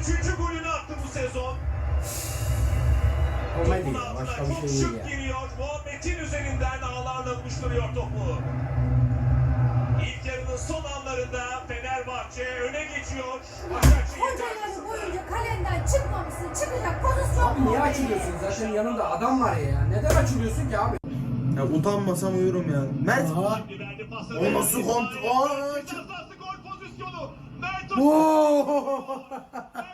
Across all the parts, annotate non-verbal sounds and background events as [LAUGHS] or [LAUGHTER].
üçüncü golünü attı bu sezon. Komedi Topun altına başka bir çok şey değil şık giriyor. Muhammed'in üzerinden ağlarla buluşturuyor topu. İlk yarının son anlarında Fenerbahçe öne geçiyor. Başakşehir Hoca yarı karşısında. boyunca kalenden çıkmamışsın. Çıkacak pozisyon Abi mu? niye açılıyorsun? Zaten yanında adam var ya. Neden açılıyorsun ki abi? Ya utanmasam uyurum ya. Mert. Pasları. O nasıl kont- Aa. Mert Oo! [LAUGHS]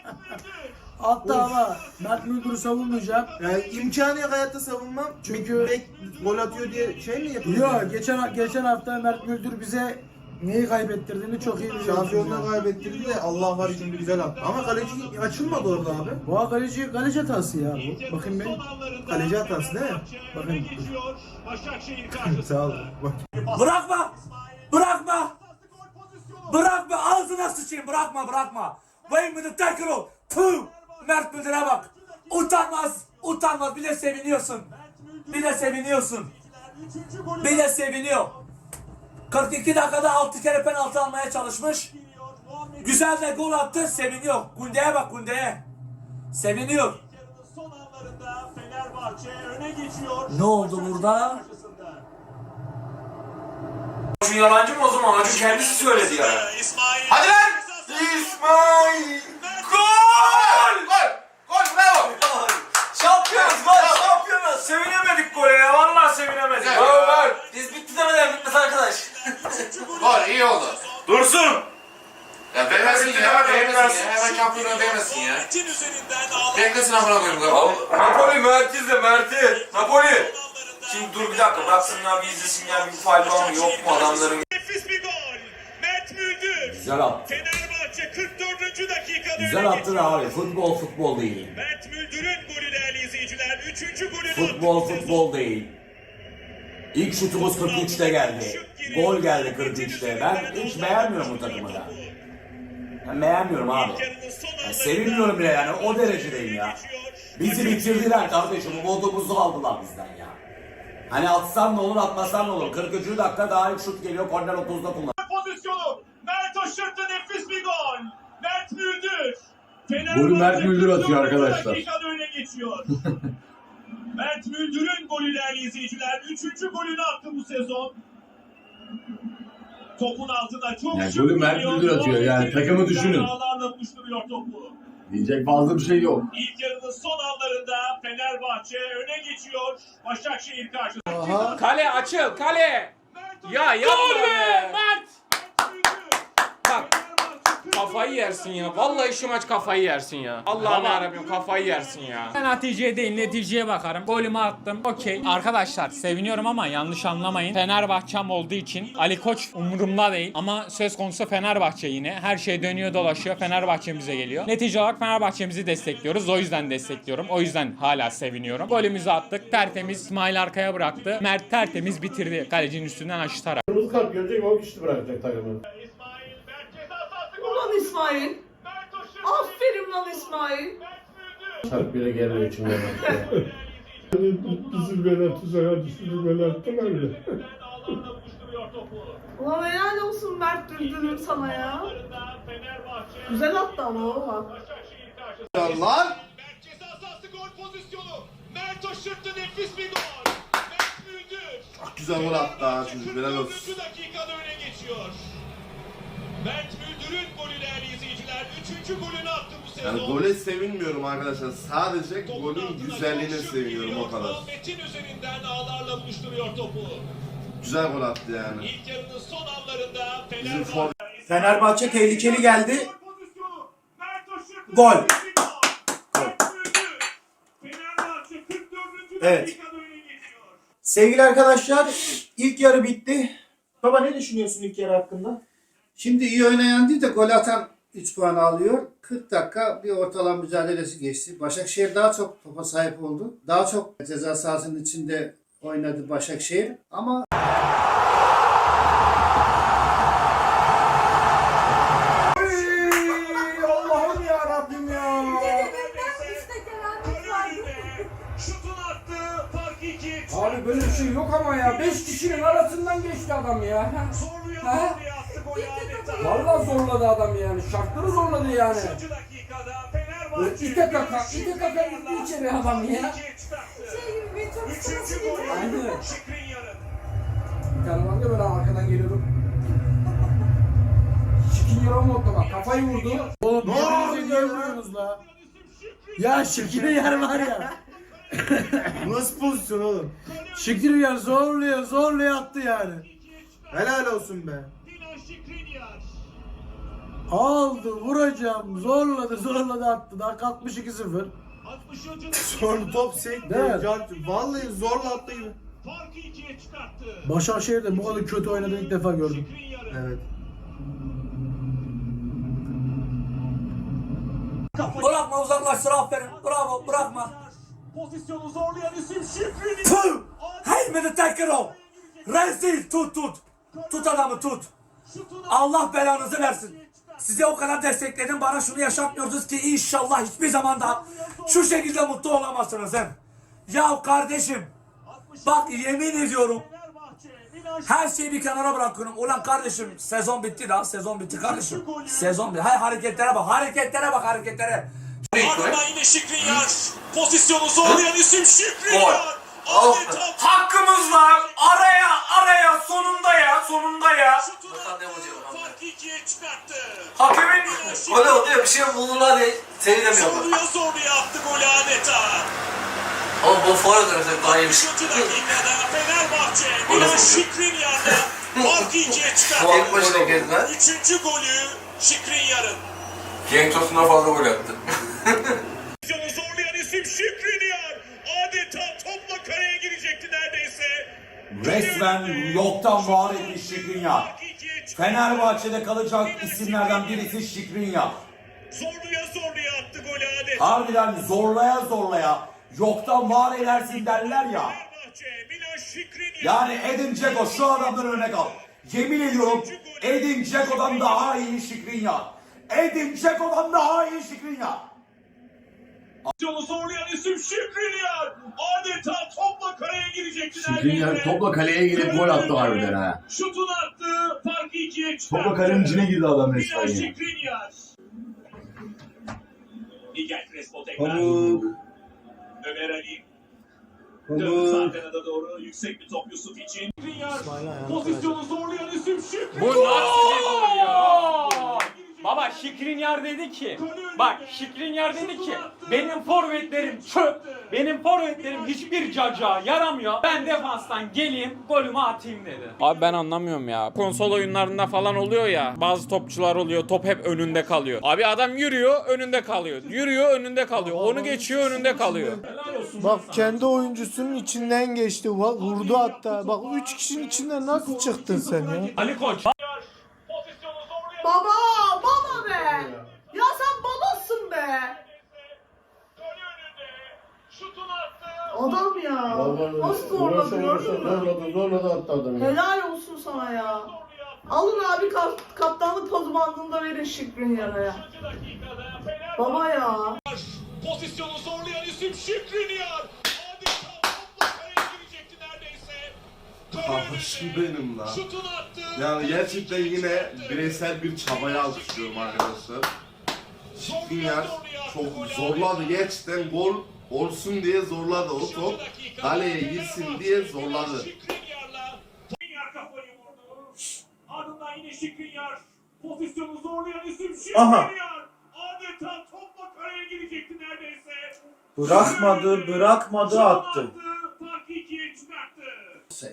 Hatta ama Mert Müldür'ü savunmayacağım. Ya imkanı yok hayatta savunmam. Çünkü- Bek gol atıyor diye şey mi yapıyor? Yok geçen geçen hafta Mert Müldür bize neyi kaybettirdiğini çok iyi biliyoruz. Şampiyonluğu yani. kaybettirdi de Allah var şimdi güzel attı. Ama kaleci açılmadı orada abi. Bu kaleci kaleci hatası ya bu. Bakın ben. Kaleci hatası değil mi? Bakın. [LAUGHS] Sağ ol. Bırakma! Bırakma! Bırakma! Ağzına sıçayım bırakma bırakma! Vay mıdır tekrar ol! Tüh! Mert Müdür'e bak! Utanmaz! Utanmaz! Bir de seviniyorsun! Bir de seviniyorsun! Bir de seviniyor! 42 dakikada 6 kere penaltı almaya çalışmış. Güzel de gol attı, seviniyor. Kunde'ye bak Kunde'ye. Seviniyor. Son anlarında Fenerbahçe öne geçiyor. Ne oldu burada? Acun yalancı mı o zaman? Acun kendisi söyledi ya. Hadi lan! İsmail! Gol! Gol! Gol bravo! Şampiyonuz lan şampiyonuz. Sevinemedik gole ya. Vallahi sevinemedik. Güzel. Gol gol. Biz bitti demeden bitmez arkadaş. [LAUGHS] Gol iyi oldu. Dursun. Ya vermesin ya, vermesin ya. Hemen şampiyonu vermesin ya. Beklesin amına koyayım. Napoli Mert'iz de Mert'i. Napoli. Şimdi dur bir dakika bıraksınlar bir izlesinler bir faal var mı yok mu adamların. Nefis bir gol. Mert Müldür. Güzel attı. Fenerbahçe 44. dakikada Güzel attın abi. Futbol futbol değil. Mert Müldür'ün golü Futbol futbol değil. İlk şutumuz 43'te geldi. Gol geldi 43'te. Ben hiç beğenmiyorum bu takımı da. Ben beğenmiyorum abi. Ya sevinmiyorum bile yani o derecedeyim ya. Bizi bitirdiler kardeşim. Umudumuzu aldılar bizden ya. Hani atsan ne olur atmasan ne olur. 43. dakika daha ilk şut geliyor. Korner 30'da kullan. pozisyonu. Mert aşırttı nefis bir gol. Mert Müldür. Golü Mert Müldür atıyor 44. arkadaşlar. öne geçiyor. [LAUGHS] Mert Müldür'ün golü değerli izleyiciler. Üçüncü golünü attı bu sezon. Topun altına çok Yani golü Mert. Müldür atıyor. Yani takımı düşünün. Ağlarla buluşturuyor topu. Diyecek fazla bir şey yok. İlk yarının son anlarında Fenerbahçe öne geçiyor. Başakşehir karşısında. Kale açıl kale. Ya yapma be. Mert. Kafayı yersin ya. Vallahi şu maç kafayı yersin ya. Allah'ım yarabbim kafayı yersin ya. Ben neticeye değil neticeye bakarım. Golümü attım. Okey. Arkadaşlar seviniyorum ama yanlış anlamayın. Fenerbahçem olduğu için Ali Koç umurumda değil. Ama söz konusu Fenerbahçe yine. Her şey dönüyor dolaşıyor. Fenerbahçemize geliyor. Netice olarak Fenerbahçemizi destekliyoruz. O yüzden destekliyorum. O yüzden hala seviniyorum. Golümüzü attık. Tertemiz İsmail arkaya bıraktı. Mert tertemiz bitirdi. Kalecinin üstünden aşıtarak. Kırmızı kart görecek o kişi bırakacak takımı. İsmail. Aferin lan İsmail. Müldür. Çarp bire geliyor içimden. Üzülmeden tuzağa attılar bile. Ağlarla buluşturuyor topu. Ulan helal olsun Mert Düldül'üm sana ya. Güzel attı ama o bak. Lan! Mert ceza sahası gol pozisyonu. Mert aşırttı nefis bir gol. Mert. Çok güzel gol attı ha çocuk. Helal 44. olsun. dakikada öne geçiyor. Mert Müldür'ün golü değerli izleyiciler. Üçüncü golünü attı bu sezon. Yani gole sevinmiyorum arkadaşlar. Sadece Topun golün altına güzelliğine seviniyorum giriyor. o kadar. Muhammed'in üzerinden ağlarla buluşturuyor topu. Güzel gol attı yani. İlk yarının son anlarında Bizim Fenerbahçe. for... Fenerbahçe tehlikeli geldi. Gol pozisyonu. Mert aşırttı. Gol. Nefis bir gol. Mert Müldür. Fenerbahçe 44. Evet. Sevgili arkadaşlar ilk yarı bitti. Baba ne düşünüyorsun ilk yarı hakkında? Şimdi iyi oynayan değil de gol atan 3 puan alıyor. 40 dakika bir ortalama mücadelesi geçti. Başakşehir daha çok topa sahip oldu. Daha çok ceza sahasının içinde oynadı Başakşehir. Ama Allah'ım ya Rabbim ya. Yenilginden işte gelen var. Önünde şutunu attı. Fark 2. Abi böyle bir şey yok ama ya. 5 kişinin arasından geçti adam ya. Ha? Vallahi zorladı adam yani. Şartları zorladı yani. Üçüncü dakikada Fenerbahçe. İte kaka, ite kaka gitti içeri adam ya. Şey gibi bir çok sıkıntı gibi. golü Aynen. Bir tane vardı böyle arkadan geliyordum. Şikil yaram oldu bak kafayı vurdu. Oğlum Ne birbirinize niye oluyor ya? vuruyorsunuz la? Ya Şikil yer var ya. Nasıl pozisyon oğlum? Şikil yer zorluyor zorluyor attı yani. Helal olsun be. Aldı vuracağım zorladı zorladı attı. Daha 62-0. 60. dakika. Sonra top sekti. Evet. Can- Vallahi zorla attı gibi. Farkı ikiye çıkarttı. Başakşehir'de bu kadar kötü oynadığını ilk defa gördüm. Evet. Bırakma uzaklaştır aferin. Bravo bırakma. Pozisyonu zorlayan isim Şikrinyar. Tüh! Heymedi Tekkero! Rezil tut tut. Tut adamı tut. Allah belanızı versin. Size o kadar destekledim bana şunu yaşatmıyorsunuz ki inşallah hiçbir zaman daha şu şekilde mutlu olamazsınız hem. Ya kardeşim bak yemin ediyorum her şeyi bir kenara bırakıyorum. Ulan kardeşim sezon bitti daha sezon bitti kardeşim. Sezon bitti. Hay hareketlere bak hareketlere bak hareketlere. Ardından yine Şikrinyar. Pozisyonu zorlayan isim Şikrinyar. Oh. Adeta Hakkımız var. Araya araya sonunda ya sonunda ya. şutuna farkı ikiye çıkarttı. Hakemin Gol oldu ya bir şey buldular diye seyredemiyorum. Zorluya zorluya attı golü adeta. Oğlum bu forvet arasında daha iyi 60. dakikada Fenerbahçe Milan Şikrinyar'da [LAUGHS] farkı ikiye çıkarttı. Tek başına gezdiler. Üçüncü golü Şikrinyar'ın. Genç Tosun'a fazla gol attı. Zorlayan isim Şikrinyar. Adeta topla kareye girecekti neredeyse. Resmen yoktan var etmiş Şikrinyar. Fenerbahçe'de kalacak isimlerden birisi Şikrinyar. Zorluya zorluya attı golü adeta. Harbiden zorlaya zorlaya yoktan var edersin derler ya. Yani Edin Dzeko şu adamdan örnek al. Yemin ediyorum Edin Dzeko'dan daha iyi Şikrinyar. Edin Dzeko'dan daha iyi Şikrinyar. Pozisyonu zorlayan isim Şikrinyar. Adeta topla kareye girecekti Şikrinyar topla kaleye girip gol attı harbiden ha. Şutunu attı. Topla kalenin içine girdi adam resmen ya. Miguel Crespo tekrar. Pamuk. Ömer Ali. Pamuk. kanada doğru. Yüksek bir top Yusuf için. Pozisyonu zorlayan isim Şikrinyar. Bu nasıl bir gol ya? Baba Şikrinyar dedi ki bak Şikrinyar dedi ki benim forvetlerim çöp. Benim forvetlerim hiçbir caca yaramıyor. Ben defanstan geleyim golümü atayım dedi. Abi ben anlamıyorum ya. Konsol oyunlarında falan oluyor ya. Bazı topçular oluyor. Top hep önünde kalıyor. Abi adam yürüyor önünde kalıyor. Yürüyor önünde kalıyor. Onu geçiyor önünde kalıyor. Bak kendi oyuncusunun içinden geçti. Vurdu hatta. Bak 3 kişinin içinden nasıl çıktın sen ya? Ali Koç. Baba, baba be. Ya sen babasın be. Adam ya. Nasıl zorladı gördün mü? Zorladı zorladı attı adamı. Helal olsun sana ya. Alın abi kap kaptanlık pozu bandında verin Şükrün yaraya. Baba ya. Pozisyonu zorlayan isim Şikrinyar. Adeta topla kareye girecekti neredeyse. Kardeşim benim lan. Yani gerçekten yine bireysel bir çabaya alkışlıyorum arkadaşlar. Şikrinyar çok zorladı gerçekten gol olsun diye zorladı o top. Kaleye girsin diye zorladı. Ardından yine Şikrinyar. Pozisyonu zorlayan isim Aha. Şikrinyar. Adeta topla kareye girecekti neredeyse. Bırakmadı, bırakmadı, attı.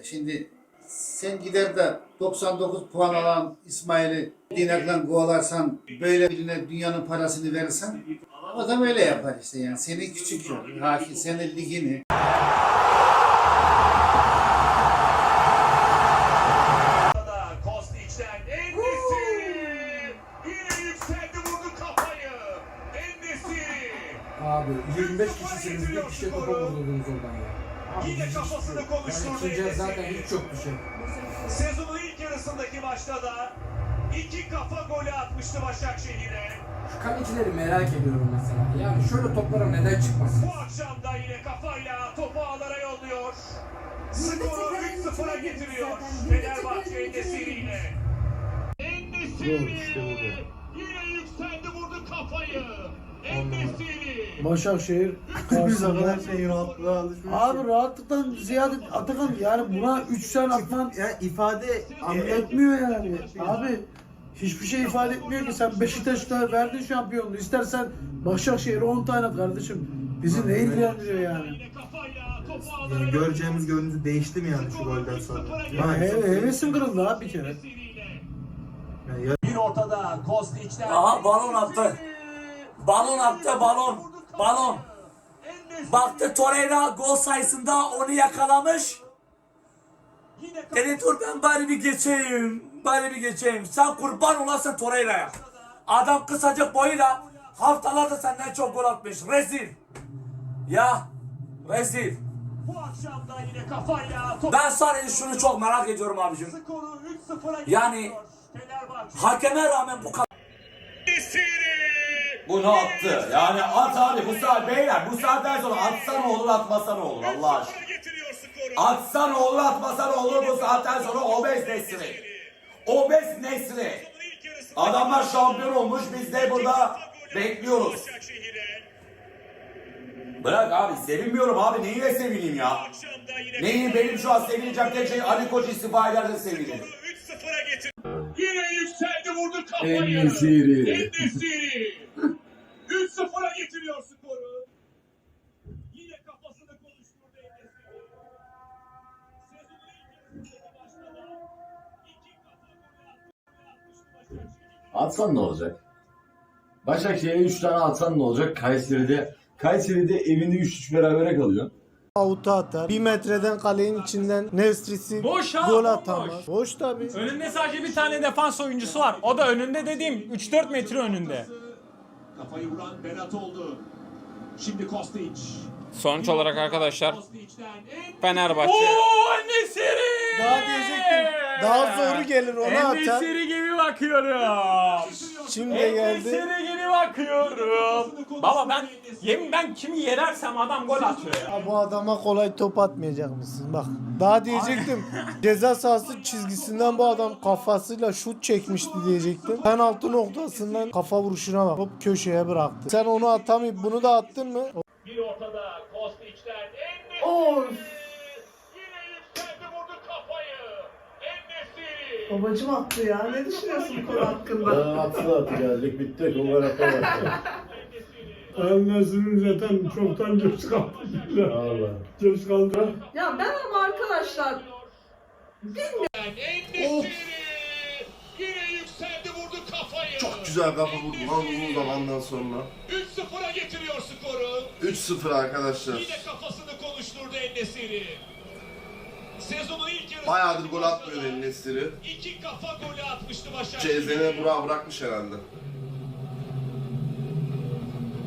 Şimdi sen gider de 99 puan alan İsmail'i dinaklan kovalarsan böyle birine dünyanın parasını verirsen adam öyle yapar işte yani. Seni küçük görür. Hakim senin ligini. Kafasını konuşturdu Yani zaten Endesiri. hiç yok bir şey. Sezonun ilk yarısındaki maçta da iki kafa golü atmıştı Başakşehir'e. Şu kalecileri merak ediyorum mesela. Yani şöyle toplara neden çıkmasın? Bu akşam da yine kafayla topu ağlara yolluyor. Skoru 3-0'a getiriyor Fenerbahçe Endesiri ile. Endesiri Yine yükseldi vurdu kafayı. En-Nesyri. Başakşehir [LAUGHS] karşısında Abi rahatlıktan ziyade Atakan yani buna 3 tane atman ya ifade etmiyor yani. Abi hiçbir şey ifade etmiyor ki sen Beşiktaş'ta verdin şampiyonluğu. İstersen Başakşehir'e 10 tane at kardeşim. Bizi ne ilgilendiriyor yani? Alarak göreceğimiz görüntü değişti mi yani şu golden sonra? Ya he, hevesim kırıldı abi bir kere. Bir ortada Kostic'ten. Aha balon attı. Balon attı balon. Balon. Baktı Torreira gol sayısında onu yakalamış. Dedi dur ben bari bir geçeyim. Bari bir geçeyim. Sen kurban olasın Torreira'ya. Adam kısacık boyuyla haftalarda senden çok gol atmış. Rezil. Ya rezil. bu akşam da yine kafayla Ben sadece şunu çok merak ediyorum abicim. skoru 3-0'a Yani hakeme rağmen bu kadar. Bunu attı. Yani at abi bu saat beyler bu saatten sonra atsa ne olur atmasa ne olur Allah aşkına. Atsa ne olur atmasa ne olur bu saatten sonra obez Nesri. Obez yarısı Adamlar şampiyon olmuş biz de burada bekliyoruz. Bırak abi sevinmiyorum abi neyine sevineyim ya. Neyi benim şu an sevineceğim tek şey Ali Koç istifa ederse sevinirim. 3-0'a getir. Yine yükseldi vurdu kafayı. En-Nesyri. En-Nesyri. 3-0'a getiriyor skoru. Yine kafasını konuşturdu En-Nesyri. Sezonun ilk yarısında başladı. İki kafa golü atmıştı Başakşehir. Atsan ne olacak? Başakşehir'e 3 tane atsan ne olacak? Kayseri'de Kayseri'de evinde 3-3 berabere kalıyor. Avuta atar. Bir metreden kalenin içinden Nestrisi Boş ha, gol atamaz. Boş tabi. Önünde sadece bir tane defans oyuncusu var. O da önünde dediğim 3-4 metre önünde. Kafayı vuran Berat oldu. Şimdi Kostic. Sonuç olarak arkadaşlar Fenerbahçe. Ooo Nesiri! Daha diyecektim. Daha zoru gelir ona atar. Nesiri gibi bakıyorum. Şimdi geldi. Nesiri gibi bakıyorum. Baba ben yemin ben kimi yenersem adam gol atıyor ya. Ya bu adama kolay top atmayacak mısın? Bak daha diyecektim. ceza sahası çizgisinden bu adam kafasıyla şut çekmişti diyecektim. Penaltı noktasından kafa vuruşuna bak. Hop köşeye bıraktı. Sen onu atamayıp bunu da attın mı? bir ortada Kostic'ten en. Yine yükseldi vurdu kafayı. En-Nesyri. Babacım attı ya. Ne düşünüyorsun bu konu hakkında? Atı atı geldik bitti. Kumar atamadı. Ölmezsin zaten çoktan göz kaldı. Allah. Göz kaldı. Ya ben ama arkadaşlar En-Nesyri. Yine yükseldi vurdu kafayı. Çok güzel kafa vurdu lan uzun zamandan sonra. 3-0'a getiriyor skoru. 3-0 arkadaşlar. Yine kafasını konuşturdu En-Nesyri. Sezonun ilk yarısı. Bayağıdır gol atmıyor El Nesiri. İki kafa golü atmıştı Başakşehir. Cezene Burak'ı bırakmış herhalde.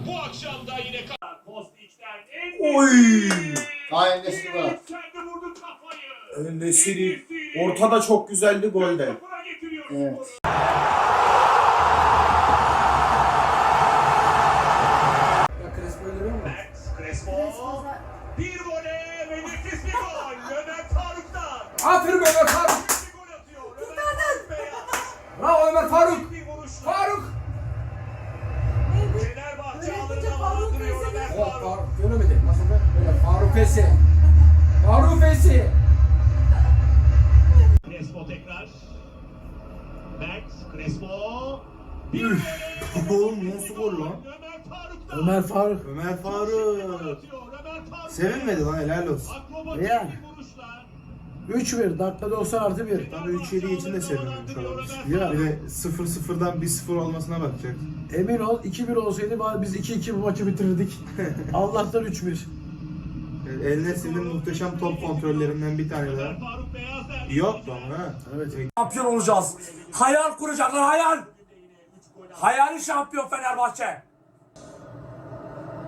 Bu akşam da yine Kostic'ten Oy! Daha Enes'i var. Yükseldi vurdu kafayı. En-Nesyri ortada çok güzeldi golde. 3-0'a getiriyor Evet. Faruk. Sevinmedi lan helal olsun. Yani. bir vuruşla. 3-1 dakika 90 artı 1. Tabii 3-7 için de sevinmemiş olabilir. Ya Bir de 0-0'dan 1-0 olmasına bakacak. emin ol 2-1 olsaydı bari biz 2-2 bu maçı bitirirdik. [LAUGHS] Allah'tan 3-1. Yani El Nesri'nin muhteşem top kontrollerinden bir tane daha. Yaptı ama ha. Evet. Şampiyon olacağız. Hayal kuracaklar hayal. Hayali şampiyon Fenerbahçe.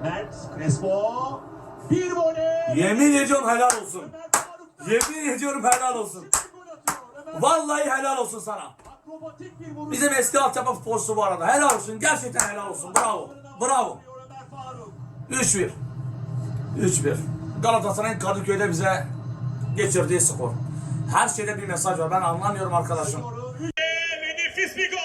Mert Crespo. Bir vole. Yemin ediyorum helal olsun. Ömer. Yemin ediyorum helal olsun. Ömer Vallahi helal olsun sana. Bizim eski altyapı futbolcusu bu arada. Helal olsun. Gerçekten helal olsun. Bravo. Bravo. Ömer Faruk. 3-1. 3-1. Galatasaray'ın Kadıköy'de bize geçirdiği skor. Her şeyde bir mesaj var. Ben anlamıyorum arkadaşım. Ve nefis bir gol.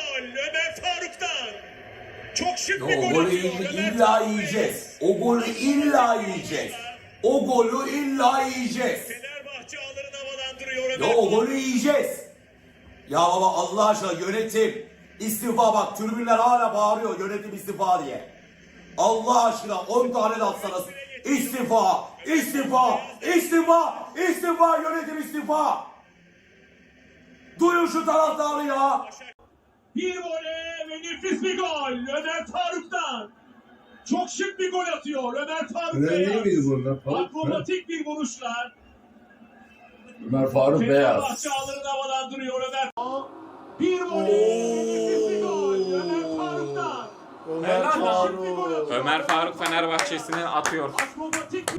Çok şık bir o gol golü atıyor. illa, Ömer illa Faruk yiyeceğiz. O golü illa yiyeceğiz. O golü illa yiyeceğiz. Fenerbahçe ağlarını havalandırıyor. Ömer Ya o golü yiyeceğiz. Ya baba Allah aşkına yönetim istifa bak tribünler hala bağırıyor yönetim istifa diye. Allah aşkına 10 tane de atsanız istifa, istifa, istifa, istifa yönetim istifa. Duyun şu taraftarı ya. Bir voley ve nefis bir gol. Ömer Faruk'tan. Çok şık bir gol atıyor. Ömer Faruk Ömer Beyaz. miydi burada? Faruk mu? Akrobatik bir vuruşlar. Ömer Faruk Beyaz. Fenerbahçe ağlarını havalandırıyor Ömer. Bir voley ve nefis bir gol. Ömer Gol atıyor. Ömer Faruk Fenerbahçe'sini atıyor.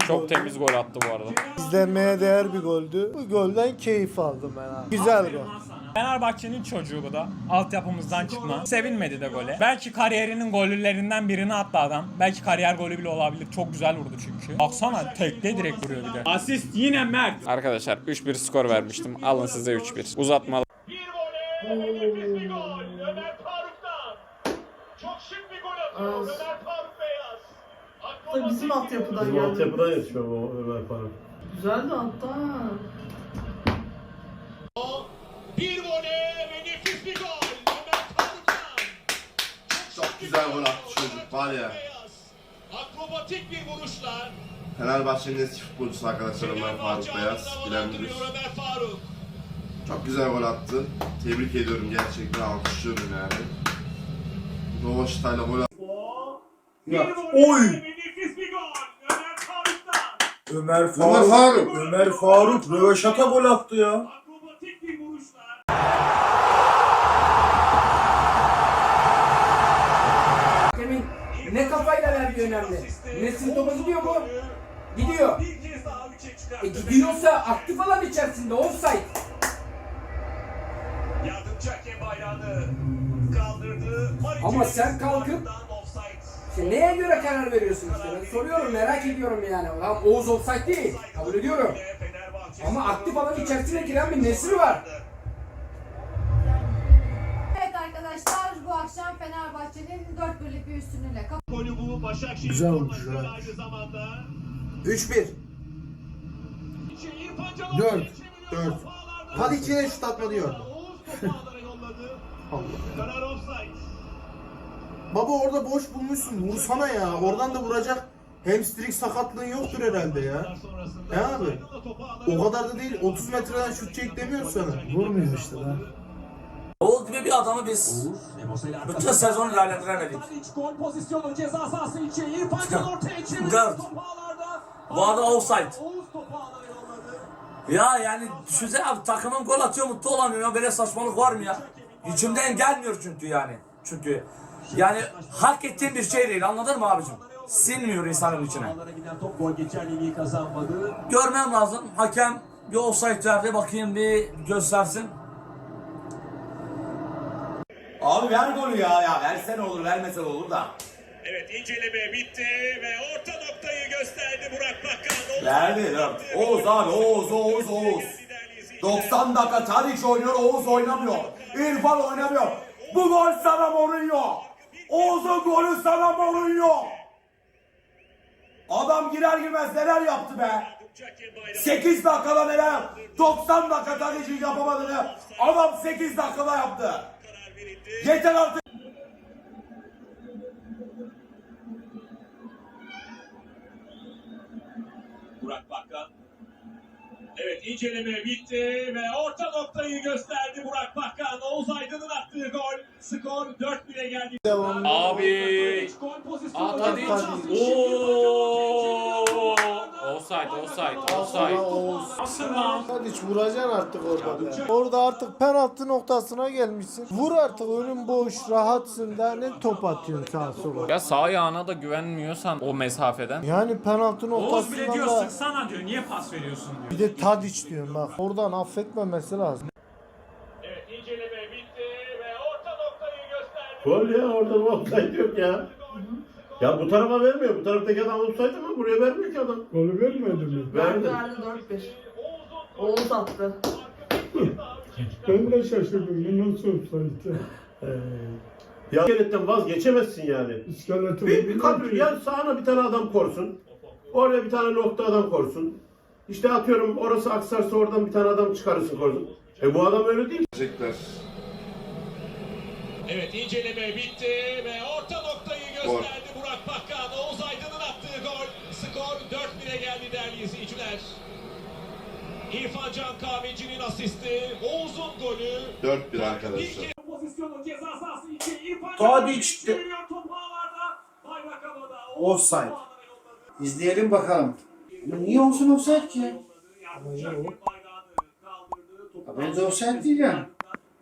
Çok temiz gol attı bu arada. İzlenmeye değer bir goldü. Bu golden keyif aldım ben abi. Güzel gol. Fenerbahçe'nin çocuğu bu da. Altyapımızdan çıkma. Sevinmedi de gole. Belki kariyerinin gollerinden birini attı adam. Belki kariyer golü bile olabilir. Çok güzel vurdu çünkü. Baksana tekte direkt vuruyor bir de. Asist yine Mert. Arkadaşlar 3-1 skor vermiştim. Alın size 3-1. Uzatma. Bir voley ve nefis bir gol. Ömer Faruk'tan. Çok şık bir gol atıyor. Az. Da bizim altyapıdan Bizim geldi. altyapıdan yetişiyor bu Ömer Faruk. Güzel de hatta. Bir voley ve nefis bir gol. Ömer Faruk'tan. Çok güzel gol attı çocuk var ya. Akrobatik bir vuruşlar. Fenerbahçe'nin eski futbolcusu arkadaşlar Ömer Faruk Beyaz. Bilen havalandırıyor bilir. Ömer Faruk. Çok güzel gol attı. Tebrik ediyorum gerçekten alkışlıyorum yani. Rovaşita'yla gol Ya, oy! ve nefis bir gol. Ömer Faruk'tan. Ömer Ömer Faruk. Faruk. Ömer Faruk röveşata gol attı ya. Akrobatik bir vuruşlar. Demin ne kafayla verdiği önemli. Nesin topa gidiyor mu? Gidiyor. Bir kez daha üçe çıkarttı. E gidiyorsa aktif alan içerisinde offside. Yardımcı hakem bayrağını kaldırdı. Ama sen kalkıp- İşte neye göre karar veriyorsun işte? Ben soruyorum merak ediyorum yani. Lan Oğuz offside değil. Kabul ediyorum. Ama aktif alan içerisine giren bir Nesri var. Evet arkadaşlar bu akşam Fenerbahçe'nin 4 birlik bir üstünlüğüyle Golü bu Başakşehir Güzel olmuş formasıyla ya. aynı zamanda. 3-1. İrfan Can Dört, çeviriyor. dört. Hadi içine şut atma diyor. Oğuz topu ağlara yolladı. [LAUGHS] Karar offside. Baba orada boş bulmuşsun. Vursana ya. Oradan da vuracak. Hamstring sakatlığın yoktur herhalde ya. Sonrasında Ne abi? O kadar da değil. 30 metreden şut çek demiyor sana. Vurmuyor işte lan. Oğuz gibi bir adamı biz bütün sezon. Tadic gol pozisyonu ceza sahası içi. İrfan Can ortaya ağlarda. Bu arada offside. Ya yani düşünsene abi takımın gol atıyor mutlu olamıyor ya böyle saçmalık var mı ya? İçimden gelmiyor çünkü yani. Çünkü yani hak ettiğim bir şey değil anladın mı abicim? Sinmiyor insanın içine. Görmem lazım. Hakem bir offside verdi bakayım bir göstersin. Abi ver golü ya ya versene olur vermesen olur da. Evet inceleme bitti ve orta noktayı gösterdi Burak Bakkan. Verdi. ver. Oğuz abi Oğuz Oğuz Oğuz. 90 dakika Tadiç oynuyor Oğuz oynamıyor. İrfan oynamıyor. Bu gol sana Mourinho. Oğuz'un golü sana Mourinho. Adam girer girmez neler yaptı be. 8 dakikada neler? 90 dakika Tadic'in yapamadığını adam 8 dakikada yaptı. Yeter artık. Burak Bakkan. Evet inceleme bitti ve orta noktayı gösterdi Burak Bakkan. Oğuz Aydın'ın attığı gol. Skor 4-1'e geldi. Abi. Ceza sahası içi. Ooo. Offside, offside, offside. Nasıl lan? Hadi hiç vuracaksın artık orada be. Orada artık penaltı noktasına gelmişsin. Vur artık önün boş, rahatsın da ne top atıyorsun sağa sola. Ya sağ ayağına da güvenmiyorsan o mesafeden. Yani penaltı Oğuz bile diyor da sıksana diyor. Niye pas veriyorsun diyor. bir de Tadiç diyorum bak. Oradan affetmemesi lazım. Evet inceleme bitti ve orta noktayı gösterdi. Gol ya orada offside yok ya. Ya bu tarafa vermiyor. Bu taraftaki adam offside ama buraya vermiyor ki adam. Golü vermedi mi? Verdi Verdi. verdi 4-1. Oğuz attı. Ben de şaşırdım. Bu nasıl offside? Ya iskeletten vazgeçemezsin yani. Bir, bir kadro ya sağına bir tane adam korsun. Oraya bir tane nokta adam korsun. İşte atıyorum orası aksarsa oradan bir tane adam çıkarırsın korsun. E bu adam öyle değil. Teşekkürler. Evet inceleme bitti ve orta noktayı gösterdi Burak Bakkan. Oğuz Aydın'ın attığı gol. Skor 4-1'e geldi değerli izleyiciler. İrfan Can Kahveci'nin asisti. Oğuz'un golü. 4-1 arkadaşlar. Pozisyonu ceza sahası içi. İrfan Tadiç de- topu ağlarda. Bayrak havada. Offside. İzleyelim bakalım. Niye olsun offside ki? Ya Bence offside değil yani.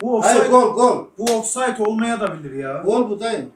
Bu Hayır offside, gol gol. bu offside olmaya da bilir ya. Gol bu dayı.